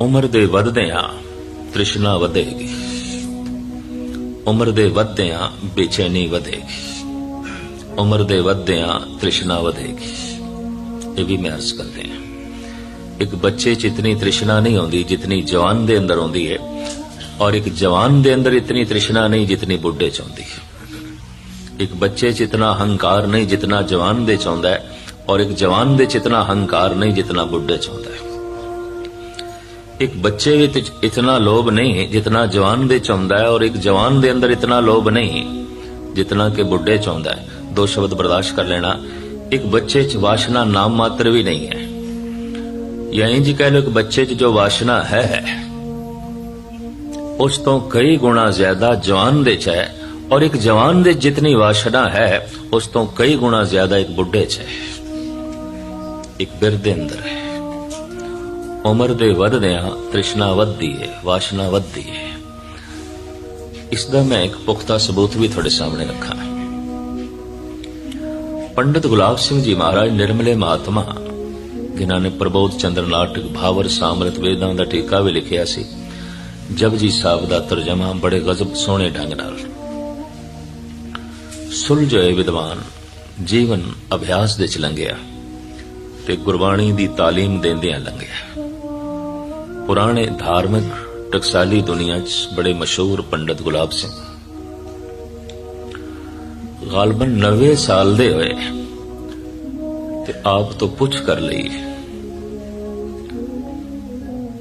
ਉਮਰ ਦੇ ਵਧਦਿਆਂ ਤ੍ਰਿਸ਼ਨਾ ਵਧੇਗੀ। ਉਮਰ ਦੇ ਵਧਦਿਆਂ ਬੇਚੈਨੀ ਵਧੇਗੀ। ਉਮਰ ਦੇ ਵਧਦਿਆਂ ਤ੍ਰਿਸ਼ਨਾ ਵਧੇਗੀ। ਇਹ ਵੀ ਮੈਂ ਅਰਜ਼ ਕਰਦੇ ਹਾਂ। ਇੱਕ ਬੱਚੇ 'ਚ ਇਤਨੀ ਤ੍ਰਿਸ਼ਨਾ ਨਹੀਂ ਆਉਂਦੀ ਜਿਤਨੀ ਜਵਾਨ ਦੇ ਅੰਦਰ ਆਉਂਦੀ ਹੈ ਔਰ ਇੱਕ ਜਵਾਨ ਦੇ ਅੰਦਰ ਇਤਨੀ ਤ੍ਰਿਸ਼ਨਾ ਨਹੀਂ ਜਿਤਨੀ ਬੁੱਢੇ 'ਚ ਆਉਂਦੀ। ਹੈ ਇੱਕ ਬੱਚੇ 'ਚ ਇਤਨਾ ਹੰਕਾਰ ਨਹੀਂ ਜਿਤਨਾ ਜਵਾਨ ਦੇ 'ਚ ਆਉਂਦਾ ਹੈ ਔਰ ਇੱਕ ਜਵਾਨ ਦੇ 'ਚ ਇਤਨਾ ਹੰਕਾਰ ਨਹੀਂ ਜਿਤਨਾ ਬੁੱਢੇ 'ਚ ਆਉਂਦਾ ਇੱਕ ਬੱਚੇ ਵਿੱਚ ਇਤਨਾ ਲੋਭ ਨਹੀਂ ਜਿਤਨਾ ਜਵਾਨ ਦੇ 'ਚ ਆਉਂਦਾ ਹੈ ਔਰ ਇੱਕ ਜਵਾਨ ਦੇ ਅੰਦਰ ਇਤਨਾ ਲੋਭ ਨਹੀਂ ਜਿਤਨਾ ਕਿ ਬੁੱਢੇ 'ਚ ਆਉਂਦਾ ਹੈ ਦੋ ਸ਼ਬਦ ਬਰਦਾਸ਼ਤ ਕਰ ਲੈਣਾ ਇੱਕ ਬੱਚੇ 'ਚ ਵਾਸ਼ਨਾ ਨਾਮ ਮਾਤਰ ਵੀ ਨਹੀਂ ਹੈ ਜਾਂ ਇੰਜ ਕਹਿ ਲਓ ਕਿ ਬੱਚੇ 'ਚ ਜੋ ਵਾਸ਼ਨਾ ਹੈ ਉਸ ਤੋਂ ਕਈ ਗੁਣਾ ਜ਼ਿਆਦਾ ਜਵਾਨ ਦੇ 'ਚ ਹੈ ਔਰ ਇੱਕ ਜਵਾਨ ਦੇ ਜਿਤਨੀ ਵਾਸ਼ਨਾ ਹੈ ਉਸ ਤੋਂ ਕਈ ਗੁਣਾ ਜ਼ਿਆਦਾ ਇੱਕ ਬੁੱਢੇ 'ਚ ਹੈ ਇੱਕ ਬਿਰਧ ਦੇ ਅੰਦਰ ਹੈ ਉਮਰ ਦੇ ਵਧਦਿਆਂ ਤ੍ਰਿਸ਼ਨਾ ਵੱਧਦੀ ਹੈ ਵਾਸ਼ਨਾ ਵੱਧਦੀ ਹੈ ਇਸ ਦਾ ਮੈਂ ਇੱਕ ਪੁਖਤਾ ਸਬੂਤ ਵੀ ਤੁਹਾਡੇ ਸਾਹਮਣੇ ਰੱਖਾਂ। ਪੰਡਿਤ ਗੁਲਾਬ ਸਿੰਘ ਜੀ ਮਹਾਰਾਜ ਨਿਰਮਲੇ ਮਹਾਤਮਾ, ਜਿਨ੍ਹਾਂ ਨੇ ਪ੍ਰਬੋਧ ਚੰਦਰ ਨਾਟਕ ਭਾਵਰ ਸਾਮਰਤ ਵੇਦਾਂ ਦਾ ਟੀਕਾ ਵੀ ਲਿਖਿਆ ਸੀ, ਜਪਜੀ ਸਾਹਿਬ ਦਾ ਤਰਜਮਾ ਬੜੇ ਗਜ਼ਬ ਸੋਹਣੇ ਢੰਗ ਨਾਲ। ਸੁਲਝੇ ਵਿਦਵਾਨ ਜੀਵਨ ਅਭਿਆਸ ਦੇ ਚ ਲੰਘਿਆ ਤੇ ਗੁਰਬਾਣੀ ਦੀ ਤਾਲੀਮ ਦਿੰਦਿਆਂ ਲੰਘਿਆ। ਪੁਰਾਣੇ ਧਾਰਮਿਕ ਟਕਸਾਲੀ ਦੁਨੀਆ 'ਚ ਬੜੇ ਮਸ਼ਹੂਰ ਪੰਡਤ ਗੁਲਾਬ ਸਿੰਘ। ਗਾਲਬਨ 90 ਸਾਲ ਦੇ ਹੋਏ ਤੇ ਆਪ ਤੋਂ ਪੁੱਛ ਕਰ ਲਈ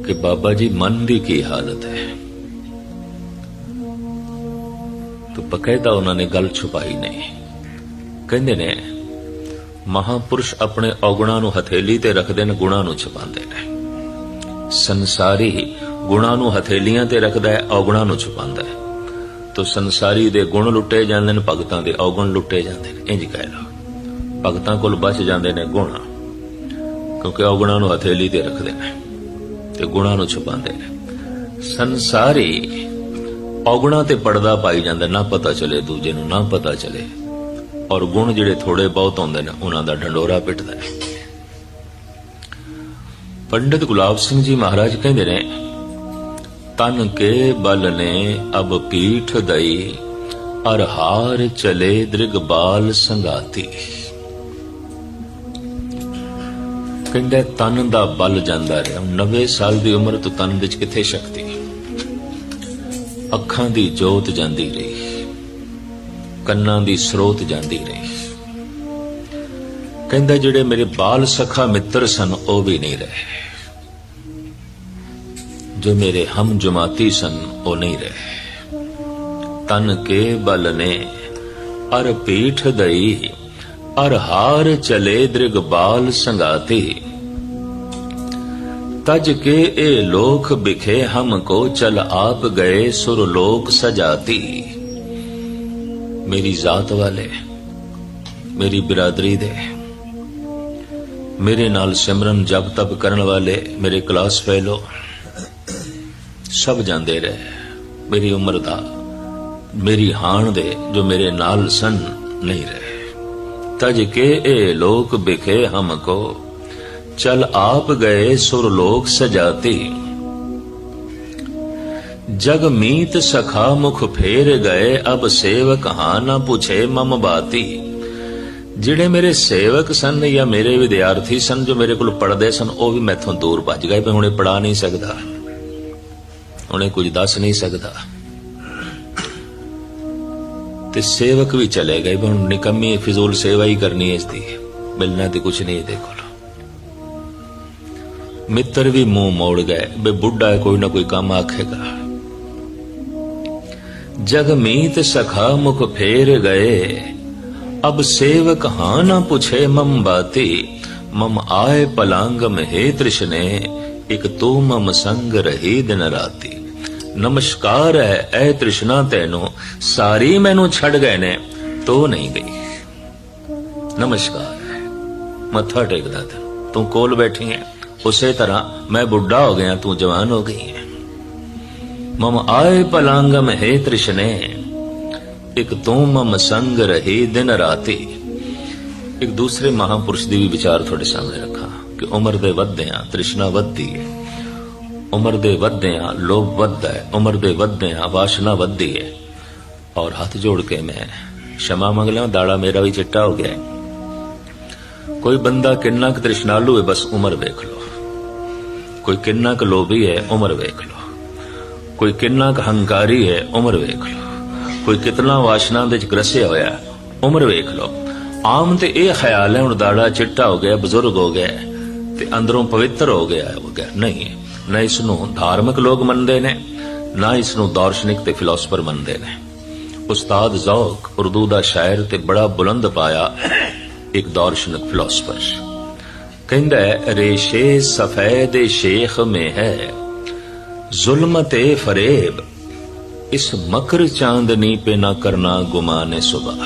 ਕਿ ਬਾਬਾ ਜੀ ਮਨ ਦੀ ਕੀ ਹਾਲਤ ਹੈ। ਤਾਂ ਬਕਾਇਦਾ ਉਹਨਾਂ ਨੇ ਗੱਲ ਛੁਪਾਈ ਨਹੀਂ। ਕਹਿੰਦੇ ਨੇ, ਮਹਾਪੁਰਸ਼ ਆਪਣੇ ਔਗੁਣਾਂ ਨੂੰ ਹਥੇਲੀ ਤੇ ਰੱਖਦੇ ਨੇ, ਗੁਣਾਂ ਨੂੰ ਛੁਪਾਉਂਦੇ ਨੇ। ਸੰਸਾਰੀ ਗੁਣਾਂ ਨੂੰ ਹਥੇਲੀਆਂ ਤੇ ਰੱਖਦਾ ਹੈ, ਔਗੁਣਾਂ ਨੂੰ ਛੁਪਾਉਂਦਾ ਹੈ। ਤੋ ਸੰਸਾਰੀ ਦੇ ਗੁਣ ਲੁੱਟੇ ਜਾਂਦੇ ਨੇ, ਭਗਤਾਂ ਦੇ ਔਗੁਣ ਲੁੱਟੇ ਜਾਂਦੇ ਨੇ। ਇੰਜ ਕਹਿ ਲਓ। ਭਗਤਾਂ ਕੋਲ ਬਚ ਜਾਂਦੇ ਨੇ ਗੁਣ, ਕਿਉਂਕਿ ਔਗੁਣਾਂ ਨੂੰ ਹਥੇਲੀ ਤੇ ਰੱਖਦੇ ਨੇ ਤੇ ਗੁਣਾਂ ਨੂੰ ਛੁਪਾਉਂਦੇ ਨੇ। ਸੰਸਾਰੀ ਔਗੁਣਾਂ ਤੇ ਪਰਦਾ ਪਾਈ ਜਾਂਦਾ, ਨਾ ਪਤਾ ਚਲੇ ਦੂਜੇ ਨੂੰ, ਨਾ ਪਤਾ ਚਲੇ। ਔਰ ਗੁਣ ਜਿਹੜੇ ਥੋੜੇ ਬਹੁਤ ਹੁੰਦੇ ਨੇ, ਉਹਨਾਂ ਦਾ ਢੰਡੋਰਾ ਪਿੱਟਦਾ ਹੈ। ਪੰਡਿਤ ਗੁਲਾਬ ਸਿੰਘ ਜੀ ਮਹਾਰਾਜ ਕਹਿੰਦੇ ਨੇ, ਤਨ ਕੇ ਬਲ ਨੇ ਅਬ ਪੀਠ ਦਈ, ਅਰ ਹਾਰ ਚਲੇ ਦ੍ਰਿਗ ਬਾਲ ਸੰਗਾਤੀ। ਕਹਿੰਦੇ, ਤਨ ਦਾ ਬਲ ਜਾਂਦਾ ਰਿਹਾ 90 ਸਾਲ ਦੀ ਉਮਰ ਤੋਂ ਤਨ ਵਿੱਚ ਕਿੱਥੇ ਸ਼ਕਤੀ? ਅੱਖਾਂ ਦੀ ਜੋਤ ਜਾਂਦੀ ਰਹੀ, ਕੰਨਾਂ ਦੀ ਸਰੋਤ ਜਾਂਦੀ ਰਹੀ। ਕਹਿੰਦਾ, ਜਿਹੜੇ ਮੇਰੇ ਬਾਲ ਸਖਾ ਮਿੱਤਰ ਸਨ, ਉਹ ਵੀ ਨਹੀਂ ਰਹੇ। ਜੋ ਮੇਰੇ ਹਮ ਜਮਾਤੀ ਸਨ, ਉਹ ਨਹੀਂ ਰਹੇ। ਤਨ ਕੇ ਬਲ ਨੇ ਅਰ ਪੀਠ ਦਈ ਅਰ ਹਾਰ ਚਲੇ ਦ੍ਰਿਗ ਬਾਲ ਸੰਗਾਤੀ। ਤਜ ਕੇ ਇਹ ਲੋਕ ਬਿਖੇ ਹਮ ਕੋ ਚਲ ਆਪ ਗਏ ਸੁਰ ਲੋਕ ਸਜਾਤੀ। ਮੇਰੀ ਜ਼ਾਤ ਵਾਲੇ, ਮੇਰੀ ਬਰਾਦਰੀ ਦੇ ਮੇਰੇ ਨਾਲ ਸਿਮਰਨ ਜਪ ਤਪ ਕਰਨ ਵਾਲੇ ਮੇਰੇ ਕਲਾਸ ਫੈਲੋ, ਸਭ ਜਾਂਦੇ ਰਹੇ। ਮੇਰੀ ਉਮਰ ਦਾ, ਮੇਰੀ ਹਾਣ ਦੇ ਜੋ ਮੇਰੇ ਨਾਲ ਸਨ, ਨਹੀਂ ਰਹੇ। ਤਜ ਕੇ ਇਹ ਲੋਕ ਬਿਖੇ ਹਮ ਕੋ, ਚਲ ਆਪ ਗਏ ਸੁਰ ਲੋਕ ਸਜਾਤੀ। ਜਗ ਮੀਤ ਸਖਾ ਮੁਖ ਫੇਰ ਗਏ, ਅਬ ਸੇਵਕ ਹਾਂ ਨਾ ਪੁਛੇ ਮਮ ਬਾਤੀ। ਜਿਹੜੇ ਮੇਰੇ ਸੇਵਕ ਸਨ ਜਾਂ ਮੇਰੇ ਵਿਦਿਆਰਥੀ ਸਨ, ਜੋ ਮੇਰੇ ਕੋਲ ਪੜਦੇ ਸਨ, ਉਹ ਵੀ ਮੈਥੋਂ ਦੂਰ ਭੱਜ ਗਏ ਵੀ ਹੁਣੇ ਪੜਾ ਨਹੀਂ ਸਕਦਾ। ਹੁਣੇ ਕੁਝ ਦੱਸ ਨਹੀਂ ਸਕਦਾ। ਤੇ ਸੇਵਕ ਵੀ ਚਲੇ ਗਏ ਵੀ ਹੁਣ ਨਿਕੰਮੀ ਫਿਜ਼ੂਲ ਸੇਵਾ ਹੀ ਕਰਨੀ ਹੈ ਇਸ ਦੀ ਮਿਲਣਾ ਤੇ ਕੁਝ ਨਹੀਂ ਇਹਦੇ ਕੋਲ। ਮਿੱਤਰ ਵੀ ਮੂੰਹ ਮੋੜ ਗਏ ਬੇ ਬੁੱਢਾ ਕੋਈ ਨਾ ਕੋਈ ਕੰਮ ਆਖੇਗਾ। ਜਗ ਮੀਤ ਸਖਾ ਮੁਖ ਫੇਰ ਗਏ। ਅਬ ਸੇਵਕ ਹਾਂ ਨਾ ਪੁੱਛੇ ਮਮ ਬਾਤੀ ਮਮ ਆਏ ਪਲੰਗ ਮਹਿ ਤ੍ਰਿਸ਼ਨੇ ਇਕ ਤੂੰ ਮਮ ਸੰਗ ਰਹੀ ਦਿਨ ਰਾਤੀ ਨਮਸਕਾਰ ਹੈ ਐ ਤ੍ਰਿਸ਼ਨਾ ਤੈਨੂੰ ਸਾਰੀ ਮੈਨੂੰ ਛੱਡ ਗਏ ਨੇ ਤੋ ਨਹੀਂ ਗਈ ਨਮਸਕਾਰ ਹੈ ਮੱਥਾ ਟੇਕਦਾ ਤੈਨੂੰ ਤੂੰ ਕੋਲ ਬੈਠੀ ਹੈ ਉਸੇ ਤਰ੍ਹਾਂ ਮੈਂ ਬੁੱਢਾ ਹੋ ਗਿਆ ਤੂੰ ਜਵਾਨ ਹੋ ਗਈ ਹੈ ਮਮ ਆਏ ਪਲੰਗਮ ਹੈ ਤ੍ਰਿਸ਼ਨੇ ਇੱਕ ਤੂੰ ਮਮ ਸੰਗ ਰਹੀ ਦਿਨ ਰਾਤੀ ਇੱਕ ਦੂਸਰੇ ਮਹਾਪੁਰਸ਼ ਦੀ ਵੀ ਵਿਚਾਰ ਤੁਹਾਡੇ ਸਾਹਮਣੇ ਰੱਖਾਂ ਕਿ ਉਮਰ ਦੇ ਵੱਧਦਿਆਂ ਤ੍ਰਿਸ਼ਨਾ ਵੱਧਦੀ ਹੈ ਉਮਰ ਦੇ ਵੱਧਦਿਆਂ ਲੋਭ ਵੱਧਦਾ ਹੈ ਉਮਰ ਦੇ ਵੱਧਦਿਆਂ ਵਾਸ਼ਨਾ ਵੱਧਦੀ ਹੈ ਔਰ ਹੱਥ ਜੋੜ ਕੇ ਮੈਂ ਸ਼ਮਾ ਮੰਗ ਲਿਆ ਦਾੜਾ ਮੇਰਾ ਵੀ ਚਿੱਟਾ ਹੋ ਗਿਆ ਹੈ। ਕੋਈ ਬੰਦਾ ਕਿੰਨਾ ਕੁ ਤ੍ਰਿਸ਼ਨਾਲੂ ਹੈ ਬਸ ਉਮਰ ਵੇਖ ਲਓ ਕੋਈ ਕਿੰਨਾ ਕੁ ਲੋਭੀ ਹੈ ਉਮਰ ਵੇਖ ਲਓ ਕੋਈ ਕਿੰਨਾ ਕੁ ਹੰਕਾਰੀ ਹੈ ਉਮਰ ਵੇਖ ਲਓ ਕੋਈ ਕਿਤਨਾ ਵਾਸ਼ਨਾ ਦੇ ਚ ਗਰਸਿਆ ਹੋਇਆ ਉਮਰ ਵੇਖ ਲਓ। ਆਮ ਤੇ ਇਹ ਖਿਆਲ ਹੈ, ਹੁਣ ਦਾੜਾ ਚਿੱਟਾ ਹੋ ਗਿਆ, ਬਜ਼ੁਰਗ ਹੋ ਗਿਆ ਤੇ ਅੰਦਰੋਂ ਪਵਿੱਤਰ ਹੋ ਗਿਆ ਹੋ ਗਿਆ ਨਹੀਂ, ਨਾ ਇਸ ਨੂੰ ਧਾਰਮਿਕ ਲੋਕ ਮੰਨਦੇ ਨੇ, ਨਾ ਇਸ ਨੂੰ ਦਾਰਸ਼ਨਿਕ ਤੇ ਫਿਲਾਸਫਰ ਮੰਨਦੇ ਨੇ। ਉਸਤਾਦ ਜ਼ੌਕ ਉਰਦੂ ਦਾ ਸ਼ਾਇਰ ਤੇ ਬੜਾ ਬੁਲੰਦ ਪਾਇਆ ਇੱਕ ਦਾਰਸ਼ਨਿਕ ਫਿਲਾਸਫਰ। ਕਹਿੰਦਾ ਰੇਸ਼ੇ ਸਫੈਦ ਸ਼ੇਖ ਮੇ ਹੈ ਜ਼ੁਲਮਤ ਫਰੇਬ इस मकर चांदनी पे न करना गुमान सुबह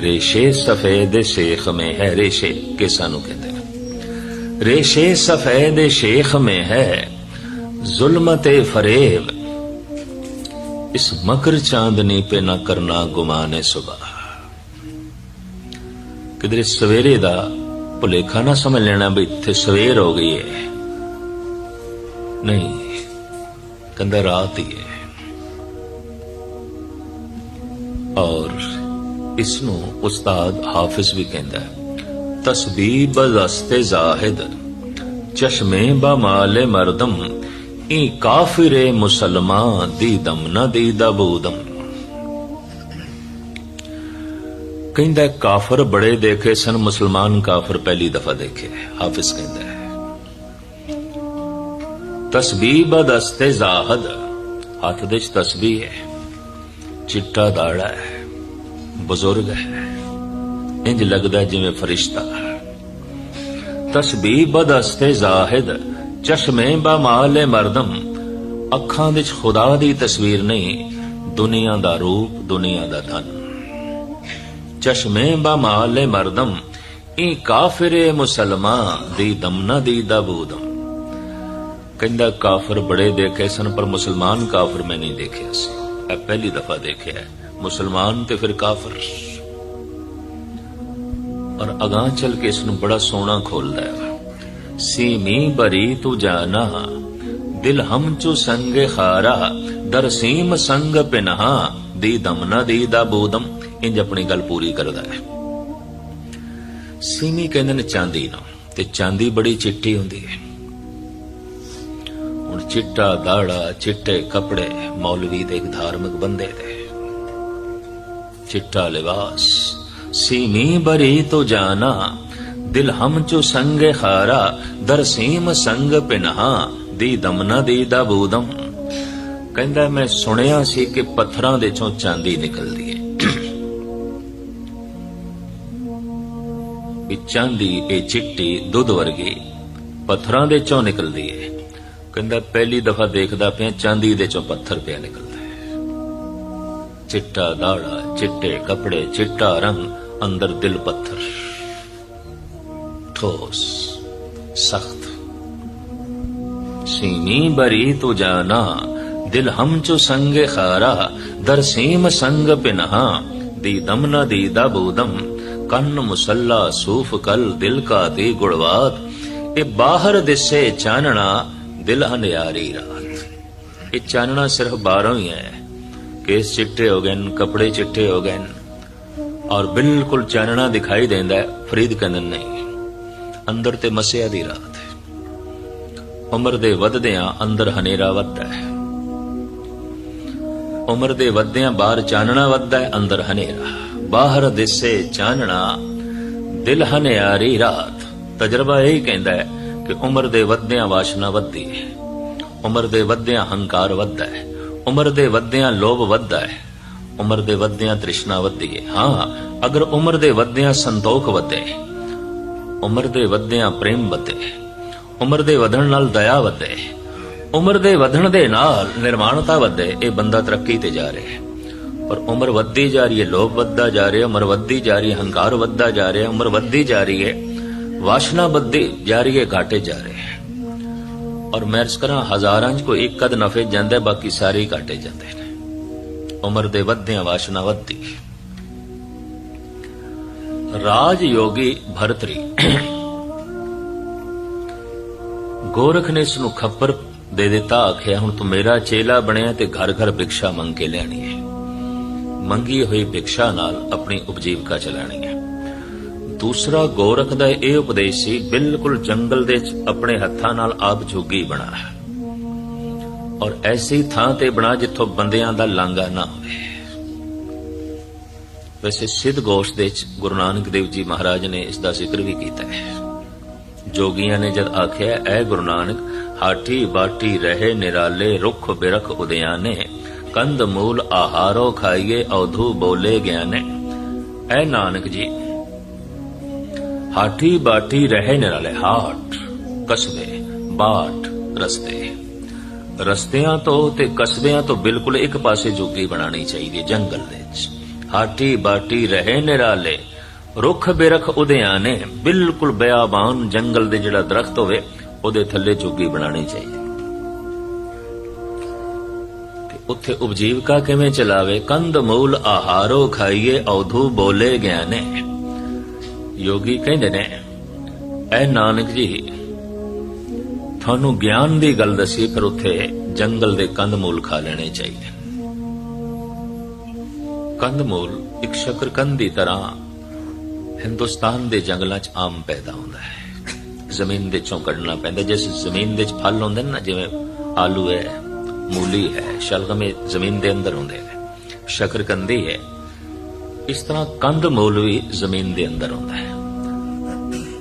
रेशे सफेद शेख में है रेशे के सानू कहते हैं रेशे सफेद शेख में है जुल्मते फरेब इस मकर चांदनी पे न करना गुमान सुबह ਕਿਧਰੇ ਸਵੇਰੇ ਦਾ ਭੁਲੇਖਾ ਨਾ ਸਮਝ ਲੈਣਾ ਵੀ ਇੱਥੇ ਸਵੇਰ ਹੋ ਗਈ ਹੈ ਨਹੀਂ ਕਹਿੰਦਾ ਰਾਤ ਹੀ ਹੈ ਔਰ ਇਸ ਨੂੰ ਉਸਤਾਦ ਹਾਫਿਜ਼ ਵੀ ਕਹਿੰਦਾ ਤਸਬੀਬ ਦਸਤੇ ਜ਼ਾਹਿਦ ਚਸ਼ਮੇ ਬਾ ਮਾਲੇ ਮਰਦਮ ਈ ਕਾਫਿਰੇ ਮੁਸਲਮਾਨ ਦੀ ਦਮ ਨਾ ਦੀ ਦਬੂਦਮ ਕਹਿੰਦਾ ਕਾਫਰ ਬੜੇ ਦੇਖੇ ਸਨ ਮੁਸਲਮਾਨ ਕਾਫਰ ਪਹਿਲੀ ਦਫਾ ਦੇਖੇ ਹਾਫਿਜ਼ ਕਹਿੰਦਾ ਤਸਬੀਹ ਬਦਸਤੇ ਜ਼ਾਹਦ। ਹੱਥ ਦੇ ਚ ਤਸਬੀਹ ਹੈ। ਚਿੱਟਾ ਦਾੜਾ ਹੈ। ਬਜ਼ੁਰਗ ਹੈ। ਇੰਜ ਲੱਗਦਾ ਜਿਵੇਂ ਫਰਿਸ਼ਤਾ। ਤਸਬੀਹ ਬਦਸਤੇ ਜ਼ਾਹਿਦ। ਚਸ਼ਮੇ ਬਾ ਮਾਲੇ ਮਰਦਮ। ਅੱਖਾਂ ਵਿੱਚ ਖੁਦਾ ਦੀ ਤਸਵੀਰ ਨਹੀਂ। ਦੁਨੀਆ ਦਾ ਰੂਪ, ਦੁਨੀਆ ਦਾ ਧਨ। ਚਸ਼ਮੇ ਬਾ ਮਾਲੇ ਮਰਦਮ। ਇਹ ਕਾਫਿਰੇ ਮੁਸਲਮਾਨ। ਦੀ ਦਮਨਾ ਦੀ ਦਬੂਦਮ। ਕਹਿੰਦਾ, ਕਾਫਰ ਬੜੇ ਦੇਖੇ ਸਨ, ਪਰ ਮੁਸਲਮਾਨ ਕਾਫਰ ਮੈਂ ਨਹੀਂ ਦੇਖਿਆ ਸੀ। ਇਹ ਪਹਿਲੀ ਦਫਾ ਦੇਖਿਆ ਹੈ। ਮੁਸਲਮਾਨ ਤੇ ਫਿਰ ਕਾਫਰ। ਔਰ ਅਗਾਹ ਚਲ ਕੇ ਇਸ ਨੂੰ ਬੜਾ ਸੋਹਣਾ ਖੋਲਦਾ ਹੈ। ਸੀਮੀ ਬਰੀ ਤੂ ਜਾਨਾ, ਦਿਲ ਹਮ ਚੁ ਸੰਗੇ ਖਾਰਾ, ਦਰ ਸੰਗ ਪਿਨਹਾ, ਦੀ ਦਮਨਾ ਦੀ ਦਾ ਬੂਦਮ। ਇੰਜ ਆਪਣੀ ਗੱਲ ਪੂਰੀ ਕਰਦਾ ਹੈ। ਸੀਮੀ ਕਹਿੰਦੇ ਨੇ ਚਾਂਦੀ ਨੂੰ ਤੇ ਚਾਂਦੀ ਬੜੀ ਚਿੱਟੀ ਹੁੰਦੀ ਹੈ। ਚਿੱਟਾ ਦਾੜਾ, ਚਿੱਟੇ ਕਪੜੇ ਮੌਲਵੀ ਦੇ ਇੱਕ ਧਾਰਮਿਕ ਬੰਦੇ ਦੇ। ਚਿੱਟਾ ਲਿਬਾਸ, ਸੀਨੀ ਬਰੀ ਤੋ ਜਾਣਾ ਦਿਲ ਹਮ ਚੋ ਸੰਗ ਖਾਰਾ ਦਰਸੀਮ ਸੰਗ ਪਿਨਹਾ, ਦੀ ਦਮਨਾ ਦੀ ਦਾ ਬੂਦਮ ਕਹਿੰਦਾ, ਮੈਂ ਸੁਣਿਆ ਸੀ ਕਿ ਪੱਥਰਾਂ ਦੇ ਚੋਂ ਚਾਂਦੀ ਨਿਕਲਦੀ ਹੈ ਵੀ ਚਾਂਦੀ ਇਹ ਚਿੱਟੀ ਦੁੱਧ ਵਰਗੀ ਪੱਥਰਾਂ ਦੇ ਚੋਂ ਨਿਕਲਦੀ ਹੈ ਕਹਿੰਦਾ, ਪਹਿਲੀ ਦਫਾ ਦੇਖਦਾ ਪਿਆ, ਚਾਂਦੀ ਦੇ ਚੋਂ ਪੱਥਰ ਪਿਆ ਨਿਕਲਦਾ ਹੈ। ਚਿੱਟਾ ਦਾੜਾ, ਚਿੱਟੇ ਕੱਪੜੇ, ਚਿੱਟਾ ਰੰਗ, ਅੰਦਰ ਦਿਲ ਪੱਥਰ। ਠੋਸ, ਸਖਤ। ਸੀਨੀ ਬਰੀ ਤੂ ਜਾਨਾ ਦਿਲ ਹਮ ਚੋ ਸੰਗ ਖਾਰਾ, ਦਰ ਸੀਮ ਸੰਗ ਪਿਨਹਾ। ਦੀ ਦਮਨਾ ਦੀ ਬੂਦਮ, ਕੰਨ ਮੁਸੱਲਾ ਸੂਫ ਕਲ, ਦਿਲ ਕਾ ਦੀ ਗੁੜਵਾਤ ਇਹ ਬਾਹਰ ਦਿਸੇ ਚਾਨਣਾ ਦਿਲ ਹਨਿਆਰੀ ਰਾਤ। ਇਹ ਚਾਨਣਾ ਸਿਰਫ ਬਾਹਰੋਂ ਹੀ ਹੈ। ਕੇਸ ਚਿੱਟੇ ਹੋ ਗਏ ਨੇ, ਕਪੜੇ ਚਿੱਟੇ ਹੋ ਗਏ ਨੇ। ਔਰ ਬਿਲਕੁਲ ਚਾਨਣਾ ਦਿਖਾਈ ਦਿੰਦਾ ਹੈ, ਫਰੀਦ ਕਹਿੰਦੇ ਨਹੀਂ ਅੰਦਰ ਤੇ ਮਸਿਆ ਦੀ ਰਾਤ ਹੈ। ਉਮਰ ਦੇ ਵੱਧਦਿਆਂ ਅੰਦਰ ਹਨੇਰਾ ਵੱਧਦਾ ਹੈ। ਉਮਰ ਦੇ ਵਧਦਿਆਂ ਬਾਹਰ ਚਾਨਣਾ ਵੱਧਦਾ ਹੈ, ਅੰਦਰ ਹਨੇਰਾ। ਬਾਹਰ ਦਿਸੇ ਚਾਨਣਾ, ਦਿਲ ਹਨਿਆਰੀ ਰਾਤ। ਤਜਰਬਾ ਇਹ ਕਹਿੰਦਾ ਹੈ ਕਿ ਉਮਰ ਦੇ ਵਧਦਿਆਂ ਵਾਸ਼ਨਾ ਵੱਧਦੀ ਹੈ, ਉਮਰ ਦੇ ਵਧਦਿਆਂ ਹੰਕਾਰ ਵੱਧਦਾ ਹੈ, ਉਮਰ ਦੇ ਵਧਦਿਆਂ ਲੋਭ ਵੱਧਦਾ ਹੈ, ਉਮਰ ਦੇ ਵਧਦਿਆਂ ਤ੍ਰਿਸ਼ਨਾ ਵੱਧਦੀ ਹੈ। ਹਾਂ, ਅਗਰ ਉਮਰ ਦੇ ਵਧਦਿਆਂ ਸੰਤੋਖ ਵਧੇ, ਉਮਰ ਦੇ ਵਧਦਿਆਂ ਪ੍ਰੇਮ ਵਧੇ, ਉਮਰ ਦੇ ਵਧਣ ਨਾਲ ਦਇਆ ਵਧੇ, ਉਮਰ ਦੇ ਵਧਣ ਦੇ ਨਾਲ ਨਿਰਮਾਣਤਾ ਵਧੇ, ਇਹ ਬੰਦਾ ਤਰੱਕੀ ਤੇ ਜਾ ਰਿਹਾ ਹੈ। ਪਰ ਉਮਰ ਵੱਧਦੀ ਜਾ ਰਹੀ ਹੈ, ਲੋਭ ਵੱਧਦਾ ਜਾ ਰਿਹਾ, ਉਮਰ ਵੱਧਦੀ ਜਾ ਰਹੀ ਹੈ, ਹੰਕਾਰ ਵੱਧਦਾ ਜਾ ਰਿਹਾ, ਉਮਰ ਵੱਧਦੀ ਜਾ ਰਹੀ ਹੈ ਵਾਸ਼ਨਾ ਵੱਧਦੀ ਜਾ ਰਹੀ ਹੈ ਘਾਟੇ ਜਾ ਰਹੇ ਹੈ। ਔਰ ਮੈਂ ਅਰਜ਼ ਕਰਾਂ, ਹਜ਼ਾਰਾਂ ਚ ਕੋਈ ਇੱਕ ਕਦ ਨਫੇ ਜਾਂਦਾ ਬਾਕੀ ਸਾਰੇ ਘਾਟੇ ਜਾਂਦੇ ਨੇ। ਉਮਰ ਦੇ ਵਧਦਿਆਂ ਵਾਸ਼ਨਾ ਵੱਧਦੀ। ਰਾਜ ਯੋਗੀ ਭਰਤਰੀ। ਗੋਰਖ ਨੇ ਇਸ ਨੂੰ ਖੱਪਰ ਦੇ ਦਿੱਤਾ, ਆਖਿਆ, ਹੁਣ ਤੂੰ ਮੇਰਾ ਚੇਲਾ ਬਣਿਆ ਤੇ ਘਰ ਘਰ ਭਿਕਸ਼ਾ ਮੰਗ ਕੇ ਲੈਣੀ ਹੈ। ਮੰਗੀ ਹੋਈ ਭਿਕਸ਼ਾ ਨਾਲ ਆਪਣੀ ਉਪਜੀਵਕਾ ਚਲਾਣੀ ਹੈ। ਦੂਸਰਾ ਗੋਰਖ ਦਾ ਇਹ ਉਪਦੇਸ਼ ਸੀ, ਬਿਲਕੁਲ ਜੰਗਲ ਦੇ ਵਿੱਚ ਆਪਣੇ ਹੱਥਾਂ ਨਾਲ ਆਪ ਜੋਗੀ ਬਣਾ ਔਰ ਐਸੀ ਥਾਂ ਤੇ ਬਣਾ ਜਿੱਥੋਂ ਬੰਦਿਆਂ ਦਾ ਲਾਂਗਾ ਨਾ ਹੋਵੇ। ਵੈਸੇ ਸਿੱਧ ਗੋਸ਼ ਦੇ ਵਿੱਚ ਗੁਰੂ ਨਾਨਕ ਦੇਵ ਜੀ ਮਹਾਰਾਜ ਨੇ ਇਸ ਦਾ ਜ਼ਿਕਰ ਵੀ ਕੀਤਾ ਹੈ। ਜੋਗੀਆਂ ਨੇ ਜਦ ਆਖਿਆ, ਐ ਗੁਰੂ ਨਾਨਕ, ਹਾਠੀ ਬਾਟੀ ਰਹੇ ਨਿਰਾਲੇ, ਰੁੱਖ ਬਿਰਖ ਉਦਿਆਨੇ, ਕੰਦ ਮੂਲ ਆਹਾਰੋ ਖਾਈਏ, ਔਧੂ ਬੋਲੇ ਗਿਆਨੇ। ਐ ਨਾਨਕ ਜੀ ਹਾਠੀ ਬਾਟੀ ਰਹੇ ਨਿਰਾਲੇ ਹਾਟ ਕਸਬੇ ਬਾਟ ਰਸਤੇ ਰਸਤਿਆਂ ਤੋਂ ਤੇ ਕਸਬਿਆਂ ਤੋਂ ਬਿਲਕੁਲ ਇੱਕ ਪਾਸੇ ਜੋਗੀ ਬਣਾਣੀ ਚਾਹੀਦੀ ਹੈ ਜੰਗਲ ਦੇ ਵਿੱਚ ਹਾਟੀ ਬਾਟੀ ਰਹੇ ਨਿਰਾਲੇ ਰੁੱਖ ਬਿਰਖ ਉਦਿਆਨੇ ਬਿਲਕੁਲ ਬਿਆਬਾਨ ਜੰਗਲ ਦੇ ਜਿਹੜਾ ਦਰਖਤ ਹੋਵੇ ਉਹਦੇ ਥੱਲੇ ਜੋਗੀ ਬਣਾਣੀ ਚਾਹੀਦੀ ਤੇ ਉੱਥੇ ਉਪਜੀਵਕਾ ਕਿਵੇਂ ਚਲਾਵੇ ਕੰਦ ਮੂਲ ਆਹਾਰੋ ਖਾਈਏ ਔਧੂ ਬੋਲੇ ਗਿਆਨੇ ਯੋਗੀ ਕਹਿੰਦੇ ਨੇ, ਐ ਨਾਨਕ ਜੀ, ਤੁਹਾਨੂੰ ਗਿਆਨ ਦੀ ਗੱਲ ਦੱਸੀ, ਪਰ ਉੱਥੇ ਜੰਗਲ ਦੇ ਕੰਦਮੂਲ ਖਾ ਲੈਣੇ ਚਾਹੀਦੇ ਕੰਦਮੂਲ ਇੱਕ ਸ਼ਕਰਕੰਦ ਦੀ ਤਰ੍ਹਾਂ ਹਿੰਦੁਸਤਾਨ ਦੇ ਜੰਗਲਾਂ 'ਚ ਆਮ ਪੈਦਾ ਹੁੰਦਾ ਹੈ। ਜ਼ਮੀਨ ਦੇ ਚੋਂ ਕੱਢਣਾ ਪੈਂਦਾ, ਜਿਸ ਜ਼ਮੀਨ ਦੇ 'ਚ ਫਲ ਹੁੰਦੇ ਨੇ ਨਾ, ਜਿਵੇਂ ਆਲੂ ਹੈ, ਮੂਲੀ ਹੈ, ਸ਼ਲਗਮ ਜ਼ਮੀਨ ਦੇ ਅੰਦਰ ਹੁੰਦੇ ਨੇ। ਸ਼ਕਰਕੰਦੀ ਹੈ ਇਸ ਤਰ੍ਹਾਂ ਕੰਦਮੂਲ ਵੀ ਜ਼ਮੀਨ ਦੇ ਅੰਦਰ ਹੁੰਦਾ ਹੈ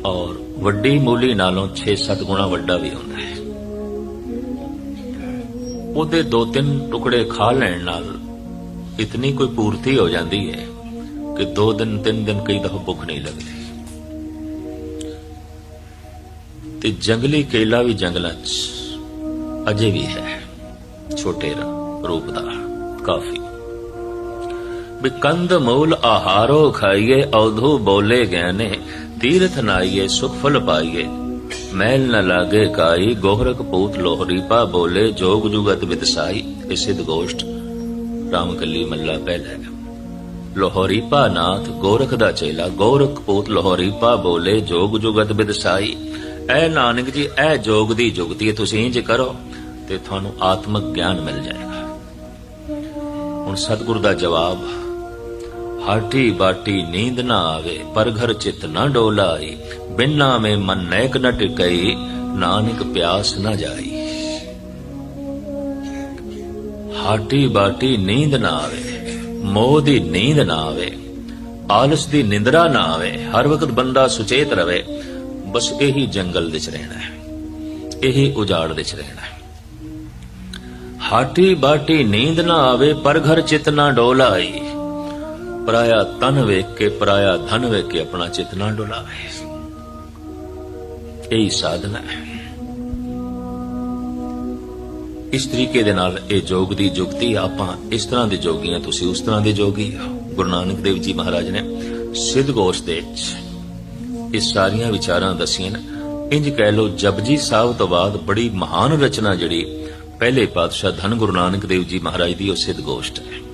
ਔਰ ਵੱਡੀ ਮੂਲੀ ਨਾਲੋਂ 6-7 ਗੁਣਾ ਵੱਡਾ ਵੀ ਹੁੰਦਾ ਹੈ। ਉਹਦੇ ਦੋ ਤਿੰਨ ਟੁਕੜੇ ਖਾ ਲੈਣ ਨਾਲ ਇਤਨੀ ਕੋਈ ਪੂਰਤੀ ਹੋ ਜਾਂਦੀ ਹੈ ਕਿ ਦੋ ਦਿਨ, ਤਿੰਨ ਦਿਨ ਕਈ ਦਫਾ ਭੁੱਖ ਨਹੀਂ ਲੱਗਦੀ। ਤੇ ਜੰਗਲੀ ਕੇਲਾ ਵੀ ਜੰਗਲਾਂ 'ਚ ਅਜੇ ਵੀ ਹੈ, ਛੋਟੇ ਰ- ਰੂਪ ਦਾ, ਕਾਫੀ। ਵੀ ਕੰਦ ਮੂਲ ਆਹਾਰੋ ਖਾਈਏ, ਔਧੂ ਬੋਲੇ ਗਿਆਨੇ ਤੀਰਥ ਨਾਈਏ ਸੁਖ ਫਲ ਪਾਈਏ। ਮੈਲ ਨ ਲਾਗੇ ਕਾਈ ਗੋਹਰਕ ਪੂਤ ਲੋਹਰੀ ਪਾ ਬੋਲੇ, ਜੋਗ ਜੁਗਤ ਵਿਦਸਾਈ ਇਹ ਸਿੱਧ ਗੋਸ਼ਟ ਰਾਮਕਲੀ ਮੱਲਾ ਪਹਿਲਾ ਲੋਹਰੀ ਨਾਥ, ਗੋਰਖ ਦਾ ਚੇਲਾ, ਗੋਰਖ ਪੂਤ ਲੋਹਰੀ ਬੋਲੇ, ਜੋਗ ਜੁਗਤ ਵਿਦਸਾਈ। ਐ ਨਾਨਕ ਜੀ, ਐ ਜੋਗ ਦੀ ਜੁਗਤੀ ਤੁਸੀਂ ਇੰਜ ਕਰੋ ਤੇ ਤੁਹਾਨੂੰ ਆਤਮਿਕ ਗਿਆਨ ਮਿਲ ਜਾਏਗਾ। ਹੁਣ ਸਤਿਗੁਰ ਦਾ ਜਵਾਬ ਹਾਟੀ ਬਾਟੀ ਨੀਂਦ ਨਾ ਆਵੇ ਪਰ ਘਰ ਚਿਤ ਨਾ ਡੋਲਾਈ, ਬਿਨਾ ਮੇ ਮਨ ਨੈਕ ਨ ਟਿਕਈ ਨਾਨਕ ਪਿਆਸ ਨਾ ਜਾਈ। ਹਾਟੀ ਬਾਟੀ ਨੀਂਦ ਨਾ ਆਵੇ, ਮੋਹ ਦੀ ਨੀਂਦ ਨਾ ਆਵੇ, ਆਲਸ ਦੀ ਨਿੰਦਰਾ ਨਾ ਆਵੇ, ਹਰ ਵਕਤ ਬੰਦਾ ਸੁਚੇਤ ਰਵੇ, ਬਸ ਇਹੀ ਜੰਗਲ ਵਿੱਚ ਰਹਿਣਾ ਹੈ, ਇਹੀ ਉਜਾੜ ਵਿੱਚ ਰਹਿਣਾ ਹੈ। ਹਾਟੀ ਬਾਟੀ ਨੀਂਦ ਨਾ ਆਵੇ ਪਰ ਘਰ ਚਿਤ ਨਾ ਡੋਲਾਈ ਪਰਾਇਆ ਤਨ ਵੇਖ ਕੇ, ਪਰਾਇਆ ਧਨ ਵੇਖ ਕੇ ਆਪਣਾ ਚਿਤ ਨਾ ਡੋਲਾਵੇ। ਇਹੀ ਸਾਧਨਾ ਹੈ। ਇਸ ਤਰੀਕੇ ਦੇ ਨਾਲ ਇਹ ਜੋਗ ਦੀ ਜੁਗਤੀ, ਆਪਾਂ ਇਸ ਤਰ੍ਹਾਂ ਦੇ ਜੋਗੀ ਆ ਤੁਸੀਂ ਉਸ ਤਰ੍ਹਾਂ ਦੇ ਜੋਗੀ ਹੋ। ਗੁਰੂ ਨਾਨਕ ਦੇਵ ਜੀ ਮਹਾਰਾਜ ਨੇ ਸਿੱਧ ਗੋਸ਼ ਦੇ ਵਿੱਚ ਇਹ ਸਾਰੀਆਂ ਵਿਚਾਰਾਂ ਦਸੀਆਂ ਨੇ। ਇੰਜ ਕਹਿ ਲੋ ਜਪਜੀ ਸਾਹਿਬ ਤੋਂ ਬਾਅਦ ਬੜੀ ਮਹਾਨ ਰਚਨਾ ਜਿਹੜੀ ਪਹਿਲੇ ਪਾਤਸ਼ਾਹ ਧੰਨ ਗੁਰੂ ਨਾਨਕ ਦੇਵ ਜੀ ਮਹਾਰਾਜ ਦੀ ਉਹ ਸਿੱਧ ਗੋਸ਼ਟ ਹੈ।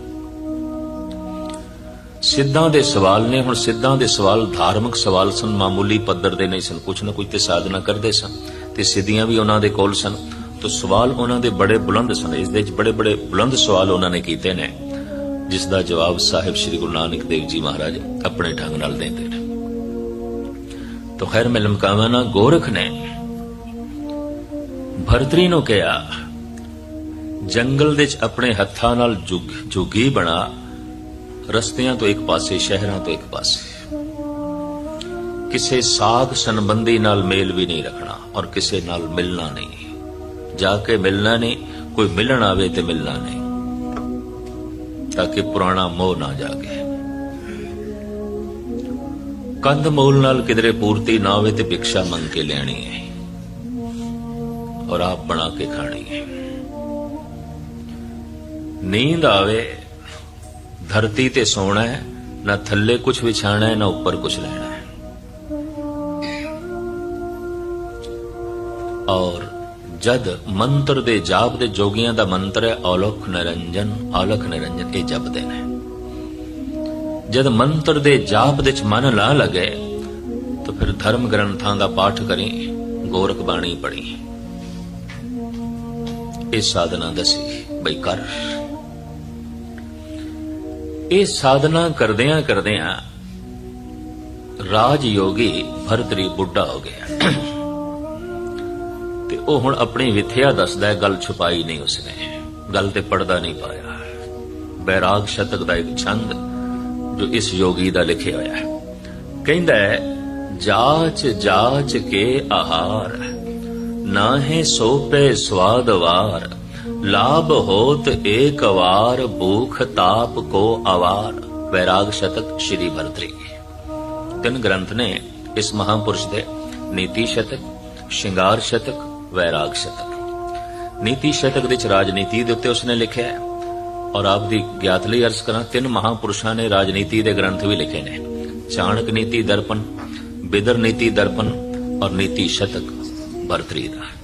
ਸਿੱਧਾਂ ਦੇ ਸਵਾਲ ਨੇ, ਹੁਣ ਸਿੱਧਾਂ ਦੇ ਸਵਾਲ ਧਾਰਮਿਕ ਸਵਾਲ ਸਨ, ਮਾਮੂਲੀ ਪੱਧਰ ਦੇ ਨਹੀਂ ਸਨ, ਕੁਛ ਨਾ ਕੁਛ ਤੇ ਸਾਧਨਾ ਕਰਦੇ ਸਨ ਤੇ ਸਿੱਧੀਆਂ ਵੀ ਉਹਨਾਂ ਦੇ ਕੋਲ ਸਨ। ਤਾਂ ਸਵਾਲ ਉਹਨਾਂ ਦੇ ਬੜੇ ਬੁਲੰਦ ਸਨ, ਇਸ ਦੇ ਵਿੱਚ ਬੜੇ ਬੜੇ ਬੁਲੰਦ ਸਵਾਲ ਉਹਨਾਂ ਨੇ ਕੀਤੇ ਨੇ, ਜਿਸ ਦਾ ਜਵਾਬ ਸਾਹਿਬ ਸ੍ਰੀ ਗੁਰੂ ਨਾਨਕ ਦੇਵ ਜੀ ਮਹਾਰਾਜ ਆਪਣੇ ਢੰਗ ਨਾਲ ਦਿੰਦੇ ਨੇ। ਤਾਂ ਖੈਰ ਮੈਂ ਲਮਕਾਵਾਂ ਨਾ, ਗੋਰਖ ਨੇ ਭਰਤਰੀ ਨੂੰ ਕਿਹਾ, ਜੰਗਲ ਦੇ ਵਿੱਚ ਆਪਣੇ ਹੱਥਾਂ ਨਾਲ ਜੁਗ ਜੁਗੀ ਬਣਾ ਰਸਤਿਆਂ ਤੋਂ ਇੱਕ ਪਾਸੇ, ਸ਼ਹਿਰਾਂ ਤੋਂ ਇੱਕ ਪਾਸੇ। ਕਿਸੇ ਸਾਧ ਸੰਬੰਧੀ ਨਾਲ ਮੇਲ ਵੀ ਨਹੀਂ ਰੱਖਣਾ ਔਰ ਕਿਸੇ ਨਾਲ ਮਿਲਣਾ ਨਹੀਂ। ਜਾ ਕੇ ਮਿਲਣਾ ਨਹੀਂ, ਕੋਈ ਮਿਲਣ ਆਵੇ ਤੇ ਮਿਲਣਾ ਨਹੀਂ। ਤਾਂ ਕਿ ਪੁਰਾਣਾ ਮੋਹ ਨਾ ਜਾਗੇ। ਕੰਧ ਮੋਲ ਨਾਲ ਕਿਧਰੇ ਪੂਰਤੀ ਨਾ ਹੋਵੇ ਤੇ ਭਿਕਸ਼ਾ ਮੰਗ ਕੇ ਲੈਣੀ ਹੈ। ਔਰ ਆਪ ਬਣਾ ਕੇ ਖਾਣੀ ਹੈ। ਨੀਂਦ ਆਵੇ ਧਰਤੀ ਤੇ ਸੋਣਾ ਹੈ, ਨਾ ਥੱਲੇ ਕੁਝ ਵਿਛਾਣਾ ਹੈ, ਨਾ ਉੱਪਰ ਕੁਝ ਲੈਣਾ ਹੈ। ਔਰ ਜਦ ਮੰਤਰ ਦੇ ਜਾਪ ਦੇ ਜੋਗੀਆਂ ਦਾ ਮੰਤਰ ਹੈ, ਔਲਖ ਨਿਰੰਜਨ ਔਲਖ ਨਿਰੰਜਨ, ਇਹ ਜਪਦੇ ਨੇ ਜਦ ਮੰਤਰ ਦੇ ਜਾਪ ਦੇ ਚ ਮਨ ਲਾ ਲਗੇ, ਤਾਂ ਫਿਰ ਧਰਮ ਗ੍ਰੰਥਾਂ ਦਾ ਪਾਠ ਕਰੀ, ਗੋਰਖ ਬਾਣੀ ਪੜੀ ਇਹ ਸਾਧਨਾ ਦਸੀ ਬਈ ਕਰ। ਇਹ ਸਾਧਨਾ ਕਰਦਿਆਂ ਕਰਦਿਆਂ ਰਾਜ ਯੋਗੀ ਭਰਤਰੀ ਬੁੱਢਾ ਹੋ ਗਿਆ। ਤੇ ਉਹ ਹੁਣ ਆਪਣੀ ਵਿਥਿਆ ਦੱਸਦਾ, ਗੱਲ ਛੁਪਾਈ ਨਹੀਂ ਉਸਨੇ, ਗੱਲ ਤੇ ਪੜਦਾ ਨਹੀਂ ਪਾਇਆ। ਬੈਰਾਗ ਸ਼ਤਕ ਦਾ ਇੱਕ ਛੰਦ ਜੋ ਇਸ ਯੋਗੀ ਦਾ ਲਿਖਿਆ ਹੋਇਆ ਹੈ। ਕਹਿੰਦਾ ਜਾਚ ਜਾਚ ਕੇ ਆਹਾਰ ਨਾ ਨਾਹੇ ਸੋਪੇ ਸਵਾਦਵਾਰ ਲਾਭ ਹੋਤ ਏਕ ਵਾਰ ਭੂਖ ਤਾਪ ਕੋ ਆਵਾਰ ਵੈਰਾਗ ਸ਼ਤਕ ਸ਼੍ਰੀ ਭਰਤਰੀ ਤਿੰਨ ਗ੍ਰੰਥ ਨੇ ਇਸ ਮਹਾਪੁਰਸ਼ ਦੇ। ਨੀਤੀ ਸ਼ਤਕ, ਸ਼ਿੰਗਾਰ ਸ਼ਤਕ, ਵੈਰਾਗ ਸ਼ਤਕ। ਨੀਤੀ ਸ਼ਤਕ ਦੇ ਰਾਜਨੀਤੀ ਦੇ ਉੱਤੇ ਉਸਨੇ ਲਿਖਿਆ ਹੈ। ਔਰ ਆਪ ਦੀ ਗਿਆਤ ਲਈ ਅਰਜ਼ ਕਰਾਂ, ਤਿੰਨ ਮਹਾਪੁਰਸ਼ਾਂ ਨੇ ਰਾਜਨੀਤੀ ਦੇ ਗ੍ਰੰਥ ਵੀ ਲਿਖੇ ਨੇ। ਚਾਣਕ ਨੀਤੀ ਦਰਪਣ ਬਿਦਰ ਨੀਤੀ ਦਰਪਣ ਔਰ ਨੀਤੀ ਸ਼ਤਕ ਭਰਤਰੀ ਦਾ।